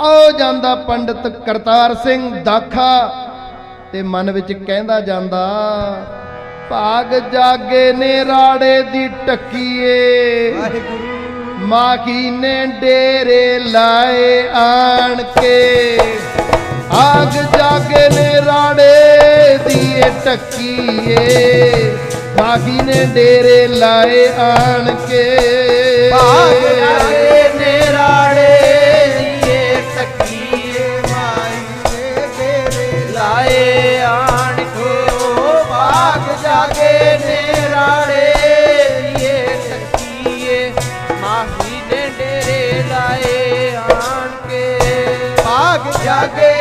ਆਓ ਜਾਂਦਾ ਪੰਡਤ ਕਰਤਾਰ ਸਿੰਘ ਦਾਖਾ ਤੇ ਮਨ ਵਿੱਚ ਕਹਿੰਦਾ ਜਾਂਦਾ, ਭਾਗ ਜਾਗੇ ਨੇ ਰਾੜੇ ਦੀ ਟੱਕੀਏ। ਮਾਖੀ ਨੇ ਡੇਰੇ ਲਾਏ ਆਣ ਕੇ ਆਗ ਜਾਗੇ ਨੇ ਰਾੜੇ ਦੀ ਇਹ ਟੱਕੀਏ। ਮਾਖੀ ਨੇ ਡੇਰੇ ਲਾਏ ਆਣ ਕੇ ਤੇਰੇ ਲਾਏ ਆਣ ਕੋ ਬਾਗ ਜਾਗੇ ਨੇਰਾੜੇ ਦੀਏ ਤਕੀਏ ਮਾਹੀ ਨੇ ਡੇਰੇ ਲਾਏ ਆਣ ਕੇ। ਭਾਗ ਜਾਗੇ